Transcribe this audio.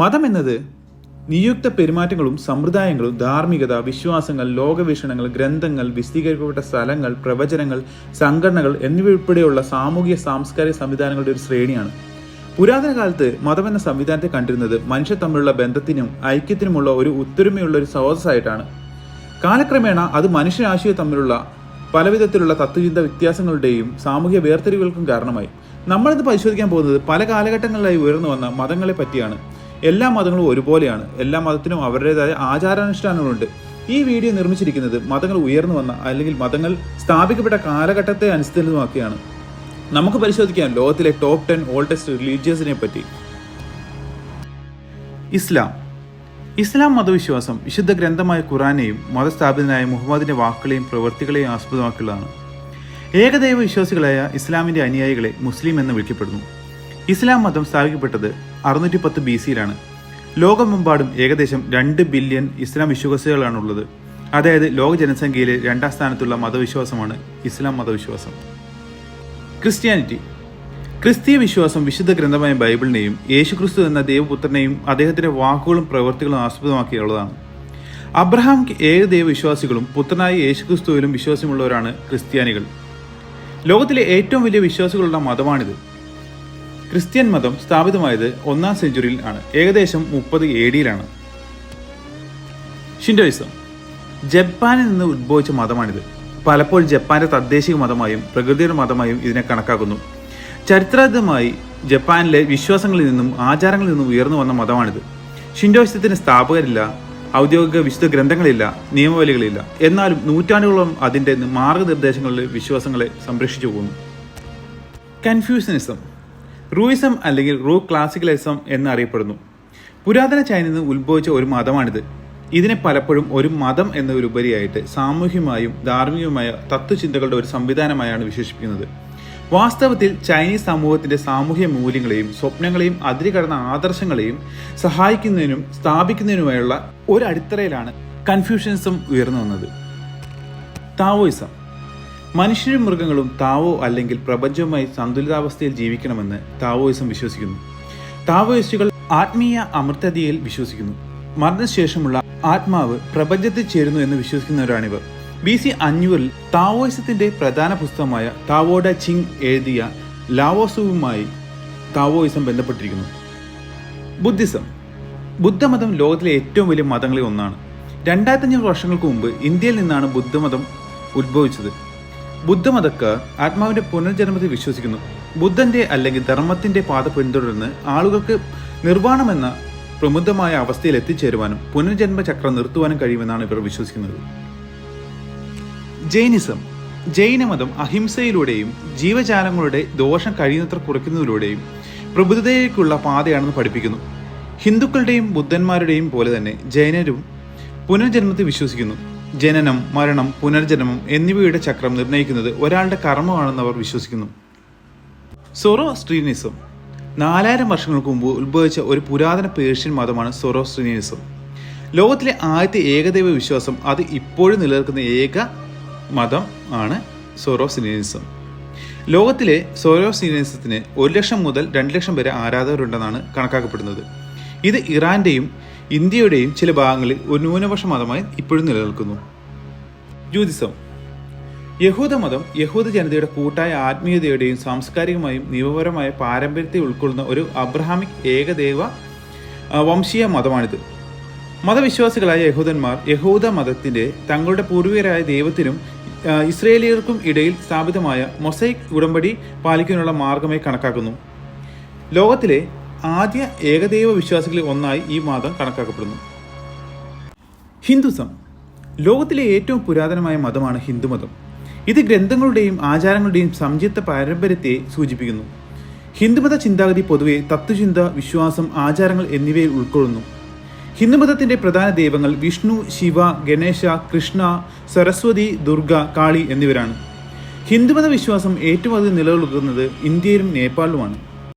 മതം എന്നത് നിയുക്ത പെരുമാറ്റങ്ങളും സമ്പ്രദായങ്ങളും ധാർമ്മികത വിശ്വാസങ്ങൾ ലോകവീക്ഷണങ്ങൾ ഗ്രന്ഥങ്ങൾ വിശദീകരിക്കപ്പെട്ട സ്ഥലങ്ങൾ പ്രവചനങ്ങൾ സംഘടനകൾ എന്നിവയുൾപ്പെടെയുള്ള സാമൂഹിക സാംസ്കാരിക സംവിധാനങ്ങളുടെ ഒരു ശ്രേണിയാണ്. പുരാതന കാലത്ത് മതം എന്ന സംവിധാനത്തെ കണ്ടിരുന്നത് മനുഷ്യർ തമ്മിലുള്ള ബന്ധത്തിനും ഐക്യത്തിനുമുള്ള ഒരു ഒത്തൊരുമയുള്ള ഒരു സ്രോതസ്സായിട്ടാണ്. കാലക്രമേണ അത് മനുഷ്യരാശിയെ തമ്മിലുള്ള പലവിധത്തിലുള്ള തത്വചിന്ത വ്യത്യാസങ്ങളുടെയും സാമൂഹിക വേർതിരിവുകൾക്കും കാരണമായി. നമ്മളിത് പരിശോധിക്കാൻ പോകുന്നത് പല കാലഘട്ടങ്ങളിലായി ഉയർന്നു വന്ന മതങ്ങളെ പറ്റിയാണ്. എല്ലാ മതങ്ങളും ഒരുപോലെയാണ്. എല്ലാ മതത്തിനും അവരുടേതായ ആചാരാനുഷ്ഠാനങ്ങളുണ്ട്. ഈ വീഡിയോ നിർമ്മിച്ചിരിക്കുന്നത് മതങ്ങൾ ഉയർന്നു വന്ന അല്ലെങ്കിൽ മതങ്ങൾ സ്ഥാപിക്കപ്പെട്ട കാലഘട്ടത്തെ അനുസരിതമാക്കിയാണ് നമുക്ക് പരിശോധിക്കാം ലോകത്തിലെ ടോപ്പ് ടെൻ ഓൾഡസ്റ്റ് റിലീജിയസിനെ പറ്റി. ഇസ്ലാം. ഇസ്ലാം മതവിശ്വാസം വിശുദ്ധ ഗ്രന്ഥമായ ഖുറാനെയും മതസ്ഥാപിതനായ മുഹമ്മദിന്റെ വാക്കുകളെയും പ്രവൃത്തികളെയും ആസ്പദമാക്കിയുള്ളതാണ്. ഏകദൈവ വിശ്വാസികളായ ഇസ്ലാമിന്റെ അനുയായികളെ മുസ്ലിം എന്ന് വിളിക്കപ്പെടുന്നു. ഇസ്ലാം മതം സ്ഥാപിക്കപ്പെട്ടത് അറുന്നൂറ്റി പത്ത് ബി സിയിലാണ് ലോകമെമ്പാടും ഏകദേശം രണ്ട് ബില്യൺ ഇസ്ലാം വിശ്വാസികളാണുള്ളത്. അതായത് ലോക ജനസംഖ്യയിലെ രണ്ടാം സ്ഥാനത്തുള്ള മതവിശ്വാസമാണ് ഇസ്ലാം മതവിശ്വാസം. ക്രിസ്ത്യാനിറ്റി. ക്രിസ്തീയ വിശ്വാസം വിശുദ്ധ ഗ്രന്ഥമായ ബൈബിളിനെയും യേശുക്രിസ്തു എന്ന ദൈവപുത്രനെയും അദ്ദേഹത്തിന്റെ വാക്കുകളും പ്രവൃത്തികളും ആസ്പദമാക്കിയുള്ളതാണ്. അബ്രഹാം ഏഴ് ദൈവവിശ്വാസികളും പുത്രനായ യേശുക്രിസ്തുവിലും വിശ്വാസമുള്ളവരാണ് ക്രിസ്ത്യാനികൾ. ലോകത്തിലെ ഏറ്റവും വലിയ വിശ്വാസികളുള്ള മതമാണിത്. ക്രിസ്ത്യൻ മതം സ്ഥാപിതമായത് ഒന്നാം സെഞ്ചുറിയിൽ ആണ്. ഏകദേശം മുപ്പത് എ ഡിയിലാണ്. ഷിൻഡോയിസം. ജപ്പാനിൽ നിന്ന് ഉത്ഭവിച്ച മതമാണിത്. പലപ്പോഴും ജപ്പാന്റെ തദ്ദേശിക മതമായും പ്രകൃതിയുടെ മതമായും ഇതിനെ കണക്കാക്കുന്നു. ചരിത്രാതീതമായി ജപ്പാനിലെ വിശ്വാസങ്ങളിൽ നിന്നും ആചാരങ്ങളിൽ നിന്നും ഉയർന്നു വന്ന മതമാണിത്. ഷിൻഡോയിസത്തിന് സ്ഥാപകരില്ല ഔദ്യോഗിക വിശുദ്ധ ഗ്രന്ഥങ്ങളില്ല നിയമവലികളില്ല. എന്നാലും നൂറ്റാണ്ടുകളോളം അതിന്റെ മാർഗനിർദ്ദേശങ്ങളിലെ വിശ്വാസങ്ങളെ സംരക്ഷിച്ചു പോകുന്നു കൺഫ്യൂഷനിസം. റൂയിസം അല്ലെങ്കിൽ റൂ ക്ലാസിക്കലിസം എന്നറിയപ്പെടുന്നു. പുരാതന ചൈനയിൽ നിന്ന് ഉത്ഭവിച്ച ഒരു മതമാണിത്. ഇതിനെ പലപ്പോഴും ഒരു മതം എന്നതിലുപരിയായിട്ട് സാമൂഹ്യമായും ധാർമ്മികവുമായ തത്വചിന്തകളുടെ ഒരു സംവിധാനമായാണ് വിശേഷിപ്പിക്കുന്നത്. വാസ്തവത്തിൽ ചൈനീസ് സമൂഹത്തിന്റെ സാമൂഹ്യ മൂല്യങ്ങളെയും സ്വപ്നങ്ങളെയും അതിരുകടന്ന ആദർശങ്ങളെയും സഹായിക്കുന്നതിനും സ്ഥാപിക്കുന്നതിനുമായുള്ള ഒരു അടിത്തറയിലാണ് കൺഫ്യൂഷൻസും ഉയർന്നു വന്നത്. താവോയിസം. മനുഷ്യരും മൃഗങ്ങളും താവോ അല്ലെങ്കിൽ പ്രപഞ്ചവുമായി സന്തുലിതാവസ്ഥയിൽ ജീവിക്കണമെന്ന് താവോയിസം വിശ്വസിക്കുന്നു. താവോയിസ്റ്റുകൾ ആത്മീയ അമൃതതയിൽ വിശ്വസിക്കുന്നു. മരണശേഷമുള്ള ആത്മാവ് പ്രപഞ്ചത്തിൽ ചേരുന്നു എന്ന് വിശ്വസിക്കുന്നവരാണിവർ. ബി സി അഞ്ഞൂറിൽ താവോയിസത്തിന്റെ പ്രധാന പുസ്തകമായ താവോഡ ചിങ് എഴുതിയ ലാവോസുവുമായി താവോയിസം ബന്ധപ്പെട്ടിരിക്കുന്നു. ബുദ്ധിസം. ബുദ്ധമതം ലോകത്തിലെ ഏറ്റവും വലിയ മതങ്ങളിൽ ഒന്നാണ്. രണ്ടായിരത്തഞ്ഞൂറ് വർഷങ്ങൾക്ക് മുമ്പ് ഇന്ത്യയിൽ നിന്നാണ് ബുദ്ധമതം ഉത്ഭവിച്ചത്. ബുദ്ധമതക്കാർ ആത്മാവിന്റെ പുനർജന്മത്തിൽ വിശ്വസിക്കുന്നു. ബുദ്ധന്റെ അല്ലെങ്കിൽ ധർമ്മത്തിന്റെ പാത പിന്തുടർന്ന് ആളുകൾക്ക് നിർവാണമെന്ന പ്രമുദ്ധമായ അവസ്ഥയിൽ എത്തിച്ചേരുവാനും പുനർജന്മ ചക്രം നിർത്തുവാനും കഴിയുമെന്നാണ് ഇവർ വിശ്വസിക്കുന്നത്. ജൈനിസം. ജൈനമതം അഹിംസയിലൂടെയും ജീവജാലങ്ങളുടെ ദോഷം കഴിയുന്നത്ര കുറയ്ക്കുന്നതിലൂടെയും പ്രബുദ്ധതയിലേക്കുള്ള പാതയാണെന്ന് പഠിപ്പിക്കുന്നു. ഹിന്ദുക്കളുടെയും ബുദ്ധന്മാരുടെയും പോലെ തന്നെ ജൈനരും പുനർജന്മത്തിൽ വിശ്വസിക്കുന്നു. ജനനം മരണം പുനർജന്മം എന്നിവയുടെ ചക്രം നിർണയിക്കുന്നത് ഒരാളുടെ കർമ്മമാണെന്ന് അവർ വിശ്വസിക്കുന്നു. സൊറോസ്ട്രീനിസം. നാലായിരം വർഷങ്ങൾക്ക് മുമ്പ് ഉത്ഭവിച്ച ഒരു പുരാതന പേർഷ്യൻ മതമാണ് സൊറോസ്ട്രീനിസം. ലോകത്തിലെ ആദ്യത്തെ ഏകദൈവ വിശ്വാസം അത് ഇപ്പോഴും നിലനിൽക്കുന്ന ഏക മതം ആണ് സൊറോസിനിസം ലോകത്തിലെ സൊറോസിനിസത്തിന് ഒരു ലക്ഷം മുതൽ രണ്ട് ലക്ഷം വരെ ആരാധകരുണ്ടെന്നാണ് കണക്കാക്കപ്പെടുന്നത്. ഇത് ഇറാന്റെയും ഇന്ത്യയുടെയും ചില ഭാഗങ്ങളിൽ ഒരു ന്യൂനപക്ഷ മതമായി ഇപ്പോഴും നിലനിൽക്കുന്നു. ജൂതിസം യഹൂദമതം യഹൂദ ജനതയുടെ കൂട്ടായ ആത്മീയതയുടെയും സാംസ്കാരികമായും നിയമപരമായ പാരമ്പര്യത്തെ ഉൾക്കൊള്ളുന്ന ഒരു അബ്രഹാമിക് ഏകദേവ വംശീയ മതമാണിത്. മതവിശ്വാസികളായ യഹൂദന്മാർ യഹൂദ മതത്തിന്റെ തങ്ങളുടെ പൂർവികരായ ദൈവത്തിനും ഇസ്രയേലിയർക്കും ഇടയിൽ സ്ഥാപിതമായ മൊസൈക് ഉടമ്പടി പാലിക്കാനുള്ള മാർഗമായി കണക്കാക്കുന്നു. ലോകത്തിലെ ആദ്യ ഏകദൈവ വിശ്വാസികളിൽ ഒന്നായി ഈ മതം കണക്കാക്കപ്പെടുന്നു. ഹിന്ദുസം. ലോകത്തിലെ ഏറ്റവും പുരാതനമായ മതമാണ് ഹിന്ദുമതം ഇത് ഗ്രന്ഥങ്ങളുടെയും ആചാരങ്ങളുടെയും സംയുക്ത പാരമ്പര്യത്തെ സൂചിപ്പിക്കുന്നു. ഹിന്ദുമത ചിന്താഗതി പൊതുവെ തത്വചിന്ത വിശ്വാസം ആചാരങ്ങൾ എന്നിവയിൽ ഉൾക്കൊള്ളുന്നു. ഹിന്ദുമതത്തിന്റെ പ്രധാന ദൈവങ്ങൾ വിഷ്ണു ശിവ ഗണേശ കൃഷ്ണ സരസ്വതി ദുർഗ കാളി എന്നിവരാണ്. ഹിന്ദുമത വിശ്വാസം ഏറ്റവും അധികം നിലനിൽക്കുന്നത് ഇന്ത്യയിലും നേപ്പാളിലുമാണ്.